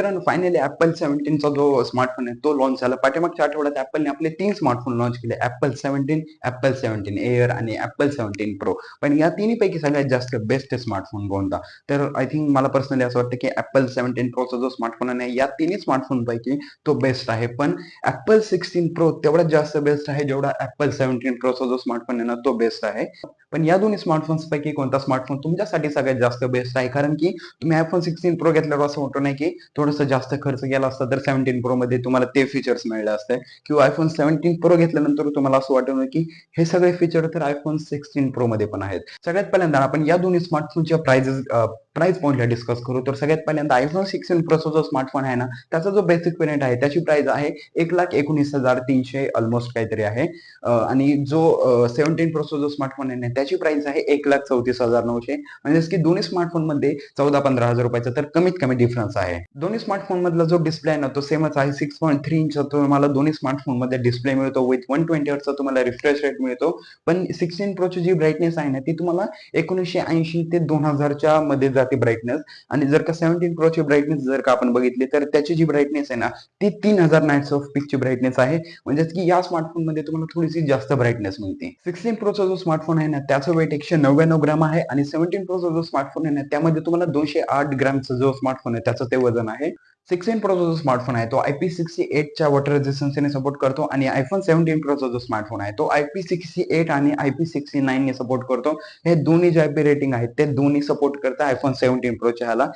मित्रांनो finally apple सेव्हन्टीनचा जो smartphone आहे तो लॉन्च झाला. पाठीमागच्या आठवड्यात ऍपलने आपले तीन स्मार्टफ़ोन लॉन्च केले. Apple seventeen Apple seventeen Air आणि ऍपल सेव्हन्टीन प्रो पण या तिन्ही पैकी सगळ्यात जास्त बेस्ट स्मार्टफ़ोन कोणता? तर आय थिंक मला पर्सनली असं वाटतं की ऍपल सेव्हन्टीन प्रोचा जो स्मार्टफ़ोन आहे, या तिन्ही स्मार्टफ़ोन पैकी तो बेस्ट आहे. पण ऍपल सिक्स्टीन प्रो तेवढाच जास्त बेस्ट आहे, जेवढा ऍपल सेव्हन्टीन प्रोचा जो स्मार्टफ़ोन आहे ना तो बेस्ट आहे. पण या दोन्ही स्मार्टफोन्स पैकी कोणता स्मार्टफ़ोन तुमच्यासाठी सगळ्यात जास्त बेस्ट आहे? कारण की तुम्ही आयफोन सिक्स्टीन प्रो घेतल्यावर असं होतं नाही की थोडंसं जास्त खर्च केला असता तर सेव्हन्टीन प्रो मध्ये तुम्हाला ते फीचर्स मिळले असते. किंवा आयफोन सेव्हन्टीन प्रो घेतल्यानंतर तुम्हाला असं वाटलं की हे सगळे फीचर तर आयफोन सिक्स्टीन प्रो मध्ये पण आहेत. सगळ्यात पहिल्यांदा आपण या दोन्ही स्मार्टफोनच्या प्राइजेस प्राइस पॉईंटला डिस्कस करू. तर सगळ्यात पहिल्यांदा आयफोन सिक्सटीन प्रोसो जो स्मार्टफोन आहे ना त्याचा जो बेसिक पेरियंट आहे त्याची प्राइस आहे एक लाख एकोणीस हजार तीनशे ऑलमोस्ट काहीतरी आहे. आणि जो सेव्हन्टीन प्रोसो जो स्मार्टफोन आहे ना त्याची प्राइस आहे एक लाख चौतीस हजार नऊशे. म्हणजेच की दोन्ही स्मार्टफोनमध्ये चौदा पंधरा हजार रुपयाचा तर कमीत कमी डिफरन्स आहे. दोन्ही स्मार्टफोन मधला जो डिस्प्ले आहे ना तो सेमच आहे. सिक्स पॉईंट थ्री इंच तुम्हाला दोन्ही स्मार्टफोनमध्ये डिस्प्ले मिळतो. विथ वन ट्वेंटी चा तुम्हाला रिफ्रेश रेट मिळतो. पण सिक्सटीन प्रोची जी ब्राईटनेस आहे ना ती तुम्हाला एकोणीसशे ऐंशी ते दोन हजारच्या मध्ये जाते. ब्राईटनेस आणि जर का सेव्हन्टीन प्रोची ब्राईटनेस जर का आपण बघितली तर त्याची जी ब्राईटनेस आहे ना ती तीन हजार नाईट्स ऑफ पिकची ब्राईटनेस आहे. म्हणजेच की या स्मार्टफोनमध्ये तुम्हाला थोडीशी जास्त ब्राईटनेस मिळते. सिक्स्टीन प्रोचा जो स्मार्टफोन आहे ना त्याचं वेट एकशे नव्याण्णव ग्राम आहे. आणि सेव्हन्टीन प्रोचा जो स्मार्टफोन आहे ना त्यामध्ये तुम्हाला दोनशे आठ ग्रामचा जो स्मार्टफोन आहे त्याचं ते वजन आहे. सिक्स्टीन प्रोचा जो स्मार्टफोन आहे. तो आय पी सिक्स्टी एटच्या वॉटर रेझिस्टन्सने सपोर्ट करतो आणि आयफोन सेव्हन्टीन प्रोचा जो स्मार्टफोन आहे. तो आय पी सिक्स्टी एट आणि आय पी सिक्स्टी नाईनने सपोर्ट करतो. हे दोन्ही जे आय पी रेटिंग आहेत ते दोन्ही सपोर्ट करतं आयफोन सेव्हन्टीन प्रोच्या ह्याला.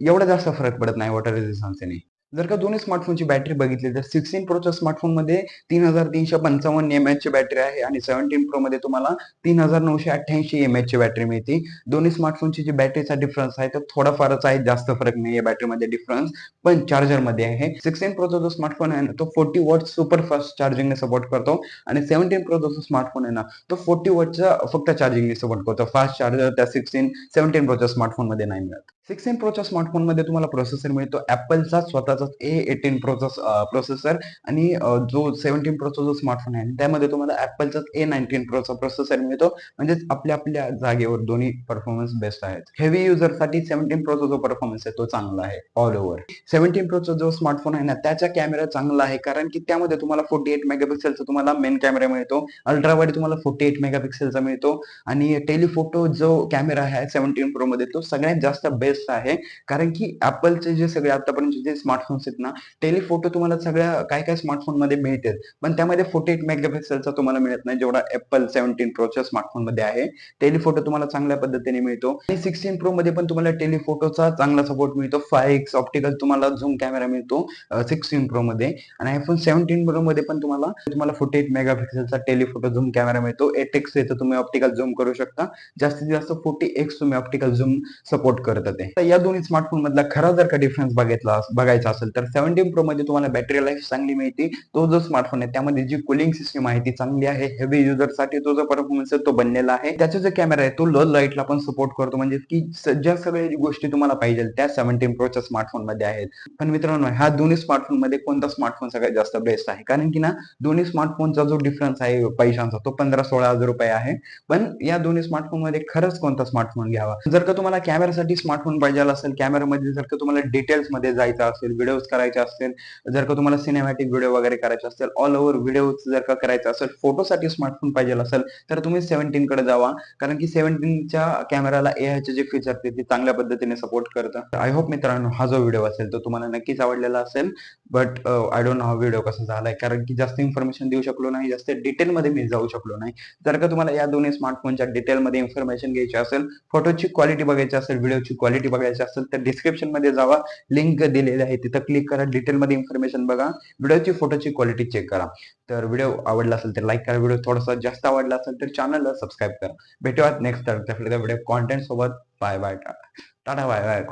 एवढा जास्त फरक पडत नाही वॉटर रेझिस्टन्सने जर का दोन्ही स्मार्टफोनची बॅटरी बघितली तर सिक्स्टीन प्रोच्या स्मार्टफोनमध्ये तीन हजार तीनशे पंचावन्न एम एच ची बॅटरी आहे आणि सेव्हन्टीन प्रो मध्ये तुम्हाला तीन हजार नऊशे अठ्ठ्याऐंशी एम एच ची बॅटरी मिळते. दोन्ही स्मार्टफोनची जी बॅटरीचा डिफरन्स आहे तो थोडाफारच आहे जास्त फरक नाही या बॅटरीमध्ये डिफरन्स पण चार्जरमध्ये आहे. सिक्स्टीन प्रोचा जो स्मार्टफोन आहे ना तो फोर्टी वॉट सुपर फास्ट चार्जिंगने सपोर्ट करतो आणि सेव्हन्टीन प्रोचा जो स्मार्टफोन आहे ना तो फोर्टी वॉटचा फक्त चार्जिंगने सपोर्ट करतो. फास्ट चार्जर त्या सिक्स्टीन सेव्हन्टीन प्रोच्या स्मार्टफोनमध्ये नाही मिळत. सिक्स्टीन प्रोच्या स्मार्टफोनमध्ये तुम्हाला प्रोसेसर मिळतो. ऍपलचा स्वतःचा ए एटीन प्रोसेस प्रोसेसर आणि जो सेव्हन्टीन प्रोचा जो स्मार्टफोन आहे त्यामध्ये तुम्हाला ऍपलचा ए नाईन्टीन प्रोचा प्रोसेसर मिळतो. म्हणजेच आपल्या आपल्या जागेवर दोन्ही परफॉर्मन्स बेस्ट आहेत. हेवी युजरसाठी सेव्हन्टीन प्रोचा जो परफॉर्मन्स आहे तो चांगला आहे ऑल ओव्हर सेव्हन्टीन प्रोचा जो स्मार्टफोन आहे ना त्याचा कॅमेरा चांगला आहे कारण की त्यामध्ये तुम्हाला फोर्टी एट मेगापिक्सेलचा तुम्हाला मेन कॅमेरा मिळतो. अल्ट्रा वाईड तुम्हाला फोर्टी एट मेगापिक्सेलचा मिळतो. आणि टेलिफोटो जो कॅमेरा आहे सेव्हन्टीन प्रो मध्ये तो सगळ्यात जास्त बेस्ट आहे. कारण की ऍपलचे जे सगळे आतापर्यंत जे स्मार्टफोन्स आहेत ना टेलिफोटो तुम्हाला सगळ्या काय काय स्मार्टफोनमध्ये मिळतात. पण त्यामध्ये फोर्टी एट मेगापिक्सलचा तुम्हाला मिळत नाही जेवढा एप्पल सेव्हन्टीन प्रोच्या स्मार्टफोनमध्ये आहे. टेलिफोटो तुम्हाला चांगल्या पद्धतीने मिळतो. आणि सिक्स्टीन प्रो मध्ये पण तुम्हाला टेलिफोटोचा चांगला सपोर्ट मिळतो. फाय एक्स ऑप्टिकल तुम्हाला झूम कॅमेरा मिळतो सिक्स्टीन प्रो मध्ये. आणि आयफोन सेव्हन्टीन प्रो मध्ये पण तुम्हाला तुम्हाला फोर्टी एट मेगापिक्सेलचा टेलिफोटो झूम कॅमेरा मिळतो. एट एक्स येतो तुम्ही ऑप्टिकल झूम करू शकता. जास्तीत जास्त फोर्टी एक्स तुम्ही ऑप्टिकल झूम सपोर्ट करत ते. तर या दोन्ही स्मार्टफोन मधला खरा जर का डिफरन्स बघितला बघायचा असेल तर सेव्हन्टीन प्रो मध्ये तुम्हाला बॅटरी लाईफ चांगली मिळते. तो जो स्मार्टफोन आहे त्यामध्ये जी कुलिंग सिस्टम आहे ती चांगली आहे. हेवी युजरसाठी तो जो परफॉर्मन्स आहे तो बनलेला आहे. त्याचा जो कॅमेरा आहे तो लो लाईटला पण सपोर्ट करतो. म्हणजे की ज्या सगळ्या गोष्टी तुम्हाला पाहिजे त्या सेव्हन्टीन प्रोच्या स्मार्टफोनमध्ये आहेत. पण मित्रांनो ह्या दोन्ही स्मार्टफोनमध्ये कोणता स्मार्टफोन सगळ्यात जास्त बेस्ट आहे? कारण की ना दोन्ही स्मार्टफोनचा जो डिफरन्स आहे पैशांचा तो पंधरा सोळा हजार रुपये आहे. पण या दोन्ही स्मार्टफोनमध्ये खरंच कोणता स्मार्टफोन घ्यावा? जर का तुम्हाला कॅमेरासाठी स्मार्टफोन पाहिजे असेल कॅमेरामध्ये जर का तुम्हाला डिटेल्समध्ये जायचं असेल व्हिडिओज करायचे असतील जर का तुम्हाला सिनेमॅटिक व्हिडिओ वगैरे करायचे असतील ऑल ओव्हर व्हिडिओ जर का करायचं असेल फोटोसाठी स्मार्टफोन पाहिजे असेल तर तुम्ही सेव्हन्टीन कडे जावा. कारण की सेव्हन्टीनच्या कॅमेराला एआयचे जे फीचर ते चांगल्या पद्धतीने सपोर्ट करतं. आय होप मित्रांनो हा जो व्हिडिओ असेल तो तुम्हाला नक्कीच आवडलेला असेल. बट आय डोंट नो हा व्हिडिओ कसा झालाय. कारण की जास्त इन्फॉर्मेशन देऊ शकलो नाही जास्त डिटेल मध्ये मी जाऊ शकलो नाही. जर का तुम्हाला या दोन्ही स्मार्टफोनच्या डिटेल मध्ये इन्फॉर्मेशन घ्यायची असेल फोटोची क्वालिटी बघायची असेल व्हिडिओची क्वालिटी बघायची असेल तर डिस्क्रिप्शनमध्ये जावा. लिंक दिलेली आहे तिथं. क्लिक करा डिटेल मध्ये इन्फॉर्मेशन बघा. व्हिडिओची फोटोची क्वालिटी चेक करा. तर व्हिडिओ आवडला असेल तर लाईक करा. व्हिडिओ थोडासा जास्त आवडला असेल तर चॅनलला सबस्क्राईब करा. भेटूयात नेक्स्ट व्हिडिओ कॉन्टेंट सोबत. Bye bye tata. Tata bye bye